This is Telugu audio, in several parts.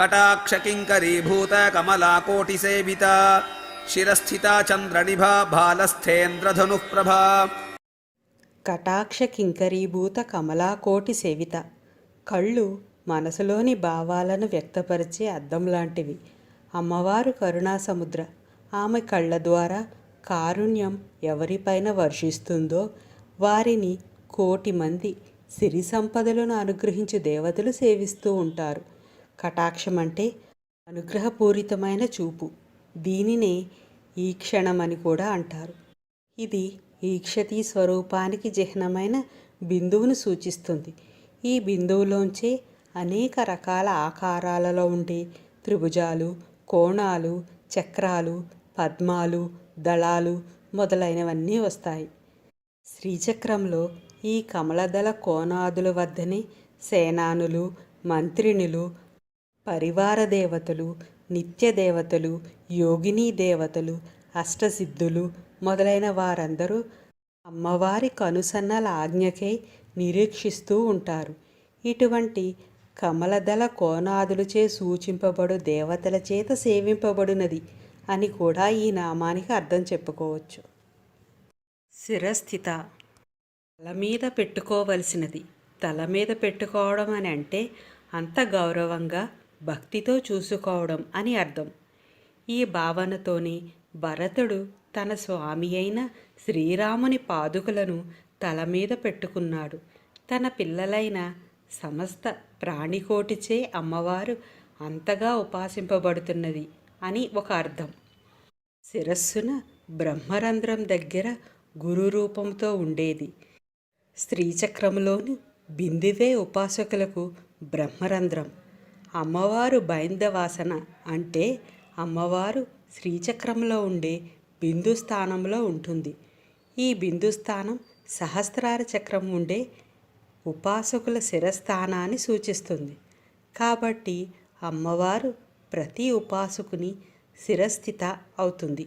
కటాక్షకింకరీభూత కమలాకోటిసేవిత శిరస్థిత చంద్రనిభా బాలస్థేంద్రధనుః ప్రభా కటాక్ష కింకరీభూత కమలాకోటి సేవిత కళ్ళు మనసులోని భావాలను వ్యక్తపరిచే అద్దం లాంటివి. అమ్మవారు కరుణాసముద్ర. ఆమె కళ్ళ ద్వారా కారుణ్యం ఎవరిపైన వర్షిస్తుందో వారిని కోటి మంది సిరి సంపదలను అనుగ్రహించు దేవతలు సేవిస్తూ ఉంటారు. కటాక్షం అంటే అనుగ్రహపూరితమైన చూపు. దీనినే ఈక్షణమని కూడా అంటారు. ఇది ఈక్షతి స్వరూపానికి చిహ్నమైన బిందువును సూచిస్తుంది. ఈ బిందువులోంచే అనేక రకాల ఆకారాలలో ఉండే త్రిభుజాలు కోణాలు చక్రాలు పద్మాలు దళాలు మొదలైనవన్నీ వస్తాయి. శ్రీచక్రంలో ఈ కమలదళ కోణాదుల వద్దనే సేనానులు మంత్రిణులు పరివార దేవతలు నిత్య దేవతలు యోగిని దేవతలు అష్టసిద్ధులు మొదలైన వారందరూ అమ్మవారి కనుసన్నల ఆజ్ఞకై నిరీక్షిస్తూ ఉంటారు. ఇటువంటి కమలదళ కోనాదులచే సూచింపబడు దేవతల చేత సేవింపబడినది అని కూడా ఈ నామానికి అర్థం చెప్పుకోవచ్చు. శిరస్థిత తల మీద పెట్టుకోవలసినది. తల మీద పెట్టుకోవడం అని అంటే అంత గౌరవంగా భక్తితో చూసుకోవడం అని అర్థం. ఈ భావనతోనే భరతుడు తన స్వామి అయిన శ్రీరాముని పాదుకలను తల మీద పెట్టుకున్నాడు. తన పిల్లలైన సమస్త ప్రాణికోటిచే అమ్మవారు అంతగా ఉపాసింపబడుతున్నది అని ఒక అర్థం. శిరస్సున బ్రహ్మరంధ్రం దగ్గర గురు రూపంతో ఉండేది. స్త్రీచక్రంలోని బిందివే ఉపాసకులకు బ్రహ్మరంధ్రం. అమ్మవారు బైందవాసన అంటే అమ్మవారు శ్రీచక్రంలో ఉండే బిందు స్థానంలో ఉంటుంది. ఈ బిందు స్థానం సహస్రార చక్రం ఉండే ఉపాసకుల శిరస్థానాన్ని సూచిస్తుంది. కాబట్టి అమ్మవారు ప్రతి ఉపాసకుని శిరస్థిత అవుతుంది.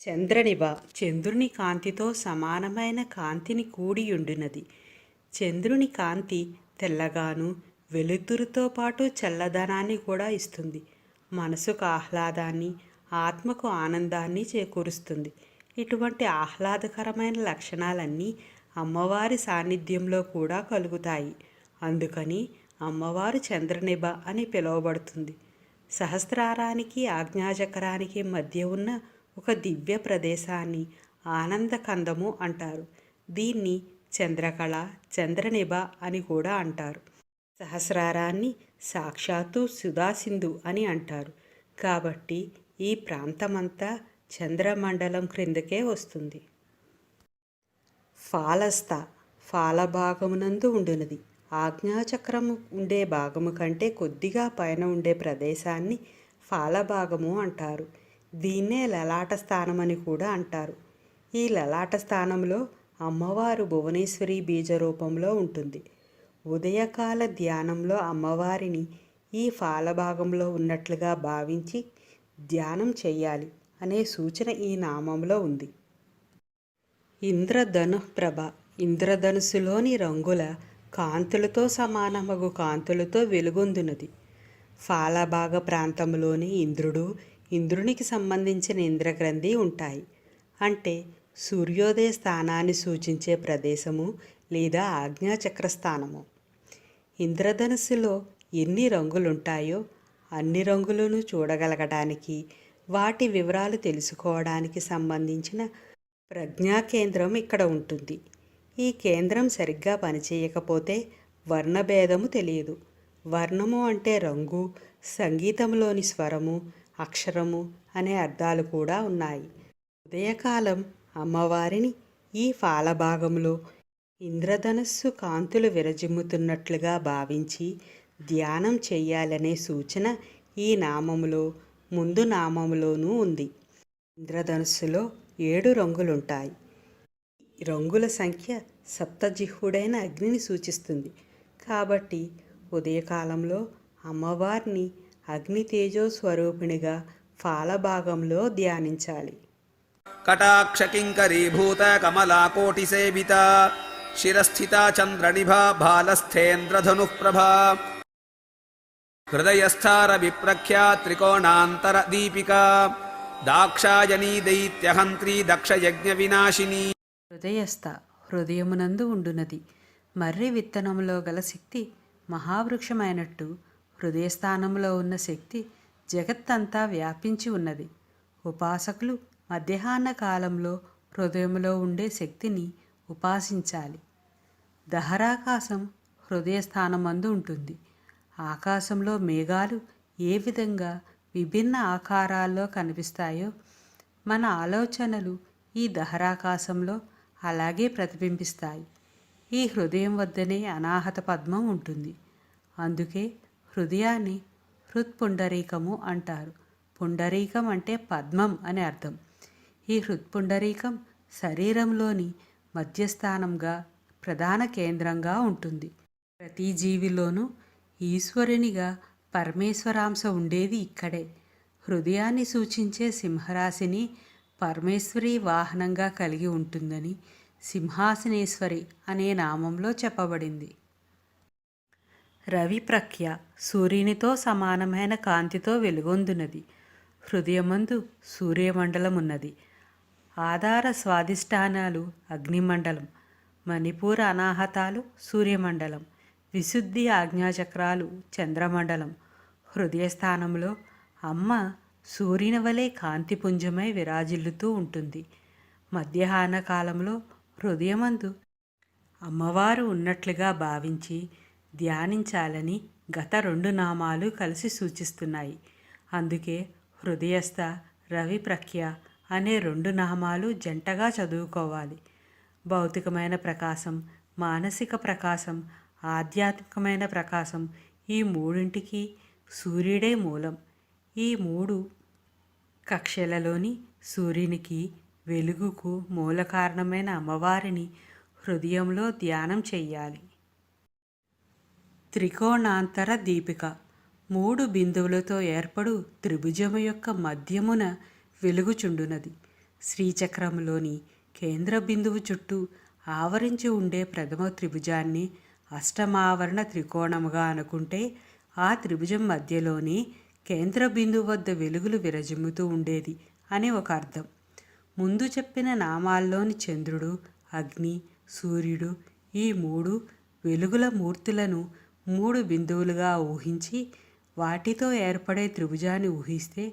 చంద్రనిభ చంద్రుని కాంతితో సమానమైన కాంతిని కూడియుండినది చంద్రుని కాంతి తెల్లగాను వెలుతురుతో పాటు చల్లదనాన్ని కూడా ఇస్తుంది. మనసుకు ఆహ్లాదాన్ని ఆత్మకు ఆనందాన్ని చేకూరుస్తుంది. ఇటువంటి ఆహ్లాదకరమైన లక్షణాలన్నీ అమ్మవారి సాన్నిధ్యంలో కూడా కలుగుతాయి. అందుకని అమ్మవారు చంద్రనిభ అని పిలువబడుతుంది. సహస్రారానికి ఆజ్ఞాచక్రానికి మధ్య ఉన్న ఒక దివ్య ప్రదేశాన్ని ఆనందకందము అంటారు. దీన్ని చంద్రకళ చంద్రనిభ అని కూడా అంటారు. సహస్రారాన్ని సాక్షాత్తు సుధాసింధు అని అంటారు. కాబట్టి ఈ ప్రాంతమంతా చంద్రమండలం క్రిందకే వస్తుంది. ఫాలస్థ ఫాలభాగమునందు ఉండునది. ఆజ్ఞాచక్రము ఉండే భాగము కంటే కొద్దిగా పైన ఉండే ప్రదేశాన్ని ఫాలభాగము అంటారు. దీన్నే లలాట స్థానమని కూడా అంటారు. ఈ లలాట స్థానంలో అమ్మవారు భువనేశ్వరి బీజ రూపంలో ఉంటుంది. ఉదయకాల ధ్యానంలో అమ్మవారిని ఈ ఫాలభాగంలో ఉన్నట్లుగా భావించి ధ్యానం చేయాలి అనే సూచన ఈ నామంలో ఉంది. ఇంద్రధనుప్రభ ఇంద్రధనుసులోని రంగుల కాంతులతో సమానమగు కాంతులతో వెలుగొందునది. ఫాలభాగ ప్రాంతంలోని ఇంద్రుడు ఇంద్రునికి సంబంధించిన ఇంద్రగ్రంథి ఉంటాయి. అంటే సూర్యోదయ స్థానాన్ని సూచించే ప్రదేశము లేదా ఆజ్ఞాచక్ర స్థానము ఇంద్రధనుస్సులో ఎన్ని రంగులుంటాయో అన్ని రంగులను చూడగలగడానికి వాటి వివరాలు తెలుసుకోవడానికి సంబంధించిన ప్రజ్ఞా కేంద్రం ఇక్కడ ఉంటుంది. ఈ కేంద్రం సరిగ్గా పనిచేయకపోతే వర్ణభేదము తెలియదు. వర్ణము అంటే రంగు సంగీతంలోని స్వరము అక్షరము అనే అర్థాలు కూడా ఉన్నాయి. ఉదయకాలం అమ్మవారిని ఈ ఫాలభాగంలో ఇంద్రధనస్సు కాంతులు విరజిమ్ముతున్నట్లుగా భావించి ధ్యానం చెయ్యాలనే సూచన ఈ నామములో ముందు నామములోనూ ఉంది. ఇంద్రధనుస్సులో ఏడు రంగులుంటాయి. రంగుల సంఖ్య సప్తజిహ్వుడైన అగ్నిని సూచిస్తుంది. కాబట్టి ఉదయకాలంలో అమ్మవారిని అగ్ని తేజో స్వరూపిణిగా ఫాలభాగంలో ధ్యానించాలి. కటాక్ష కింకరీభూత కమలా కోటి సేవిత ప్రభా హృదయస్థార విప్రఖ్యా త్రికోణాంతర దీపికా దాక్షాయనీ దైత్యహంత్రీ దక్షయజ్ఞ వినాశిని హృదయస్థ హృదయమునందు ఉండునది. మర్రి విత్తనములో గల శక్తి మహావృక్షమైనట్టు హృదయస్థానంలో ఉన్న శక్తి జగత్తంతా వ్యాపించి ఉన్నది. ఉపాసకులు మధ్యాహ్న కాలంలో హృదయంలో ఉండే శక్తిని ఉపాసించాలి. దహరాకాశం హృదయస్థానమందు ఉంటుంది. ఆకాశంలో మేఘాలు ఏ విధంగా విభిన్న ఆకారాల్లో కనిపిస్తాయో మన ఆలోచనలు ఈ దహరాకాశంలో అలాగే ప్రతిబింబిస్తాయి. ఈ హృదయం వద్దనే అనాహత పద్మం ఉంటుంది. అందుకే హృదయాన్ని హృత్పుండరీకము అంటారు. పుండరీకం అంటే పద్మం అని అర్థం. ఈ హృత్పుండరీకం శరీరంలోని మధ్యస్థానంగా ప్రధాన కేంద్రంగా ఉంటుంది. ప్రతి జీవిలోనూ ఈశ్వరునిగా పరమేశ్వరాంశ ఉండేది ఇక్కడే. హృదయాన్ని సూచించే సింహరాశిని పరమేశ్వరి వాహనంగా కలిగి ఉంటుందని సింహాసనేశ్వరి అనే నామంలో చెప్పబడింది. రవి ప్రఖ్య సూర్యునితో సమానమైన కాంతితో వెలుగొందునది. హృదయమందు సూర్యమండలం ఉన్నది ఆధార స్వాధిష్టానాలు అగ్నిమండలం మణిపూర్ అనాహతాలు సూర్యమండలం విశుద్ధి ఆజ్ఞాచక్రాలు చంద్రమండలం. హృదయస్థానంలో అమ్మ సూర్యుని వలె కాంతిపుంజమై విరాజిల్లుతూ ఉంటుంది. మధ్యాహ్న కాలంలో హృదయమందు అమ్మవారు ఉన్నట్లుగా భావించి ధ్యానించాలని గత రెండు నామాలు కలిసి సూచిస్తున్నాయి. అందుకే హృదయస్థ రవి ప్రఖ్య అనే రెండు నామాలు జంటగా చదువుకోవాలి. భౌతికమైన ప్రకాశం మానసిక ప్రకాశం ఆధ్యాత్మికమైన ప్రకాశం ఈ మూడింటికి సూర్యుడే మూలం. ఈ మూడు కక్షలలోని సూర్యునికి వెలుగుకు మూల కారణమైన అమ్మవారిని హృదయంలో ధ్యానం చెయ్యాలి. త్రికోణాంతర దీపిక. మూడు బిందువులతో ఏర్పడు త్రిభుజము యొక్క మధ్యమున వెలుగుచుండునది. శ్రీచక్రంలోని కేంద్ర బిందువు చుట్టూ ఆవరించి ఉండే ప్రథమ త్రిభుజాన్ని అష్టమావరణ త్రికోణముగా అనుకుంటే ఆ త్రిభుజం మధ్యలోనే కేంద్ర బిందువు వద్ద వెలుగులు విరజిమ్ముతూ ఉండేది అని ఒక అర్థం. ముందు చెప్పిన నామాల్లోని చంద్రుడు అగ్ని సూర్యుడు ఈ మూడు వెలుగుల మూర్తులను మూడు బిందువులుగా ఊహించి వాటితో ఏర్పడే త్రిభుజాన్ని ఊహిస్తే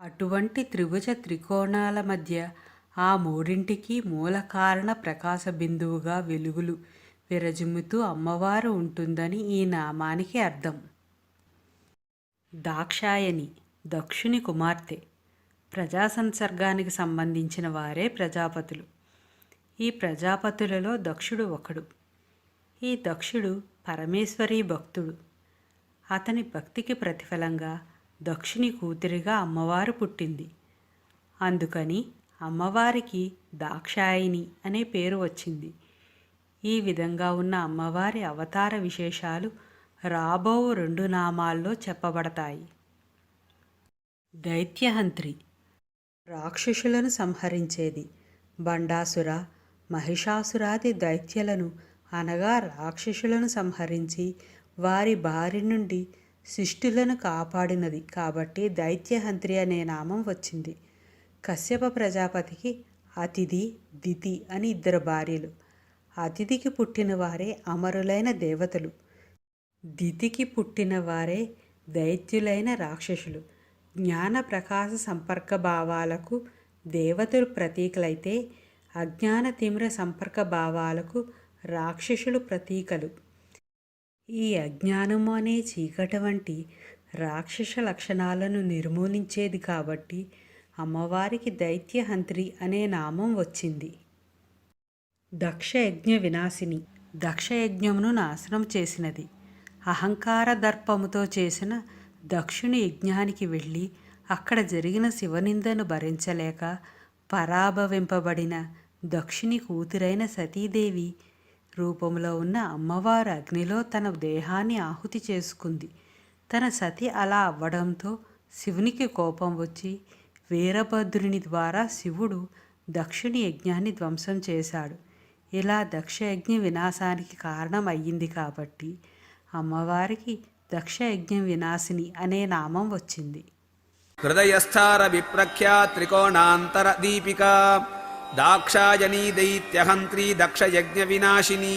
అటువంటి త్రిభుజ త్రికోణాల మధ్య ఆ మూడింటికి మూల కారణ ప్రకాశ బిందువుగా వెలుగులు విరజిమ్ముతూ అమ్మవారు ఉంటుందని ఈ నామానికి అర్థం. దాక్షాయని దక్షుని కుమార్తె ప్రజా సంసర్గానికి సంబంధించిన వారే ప్రజాపతులు. ఈ ప్రజాపతులలో దక్షుడు ఒకడు. ఈ దక్షుడు పరమేశ్వరీ భక్తుడు. అతని భక్తికి ప్రతిఫలంగా దక్షిణి కూతురిగా అమ్మవారు పుట్టింది. అందుకని అమ్మవారికి దాక్షాయిని అనే పేరు వచ్చింది. ఈ విధంగా ఉన్న అమ్మవారి అవతార విశేషాలు రాబో రెండు నామాల్లో చెప్పబడతాయి. దైత్యహంత్రి రాక్షసులను సంహరించేది. బండాసుర మహిషాసురాది దైత్యలను అనగా రాక్షసులను సంహరించి వారి బారి నుండి శిష్టులను కాపాడినది. కాబట్టి దైత్యహంత్రి అనే నామం వచ్చింది. కశ్యప ప్రజాపతికి అతిథి దితి అని ఇద్దరు భార్యలు. అతిథికి పుట్టిన వారే అమరులైన దేవతలు. దితికి పుట్టిన వారే దైత్యులైన రాక్షసులు. జ్ఞాన ప్రకాశ సంపర్క భావాలకు దేవతలు ప్రతీకలైతే అజ్ఞాన తిమిర సంపర్క భావాలకు రాక్షసులు ప్రతీకలు. ఈ అజ్ఞానము అనే చీకటి వంటి రాక్షస లక్షణాలను నిర్మూలించేది కాబట్టి అమ్మవారికి దైత్యహంత్రి అనే నామం వచ్చింది. దక్షయజ్ఞ వినాశిని. దక్షయజ్ఞమును నాశనం చేసినది. అహంకార దర్పముతో చేసిన దక్షుని యజ్ఞానికి వెళ్ళి అక్కడ జరిగిన శివనిందను భరించలేక పరాభవింపబడిన దక్షుని కూతురైన సతీదేవి రూపంలో ఉన్న అమ్మవారు అగ్నిలో తన దేహాన్ని ఆహుతి చేసుకుంది. తన సతి అలా అవ్వడంతో శివునికి కోపం వచ్చి వీరభద్రుని ద్వారా శివుడు దక్షుని యజ్ఞాన్ని ధ్వంసం చేశాడు. ఇలా దక్షయజ్ఞ వినాశానికి కారణం అయ్యింది కాబట్టి అమ్మవారికి దక్షయజ్ఞం వినాశిని అనే నామం వచ్చింది. హృదయస్థార విప్రఖ్యా త్రికోణాంతర దీపికా దాక్షాయనీ దైత్యహంత్రీ దక్షయజ్ఞ వినాశిని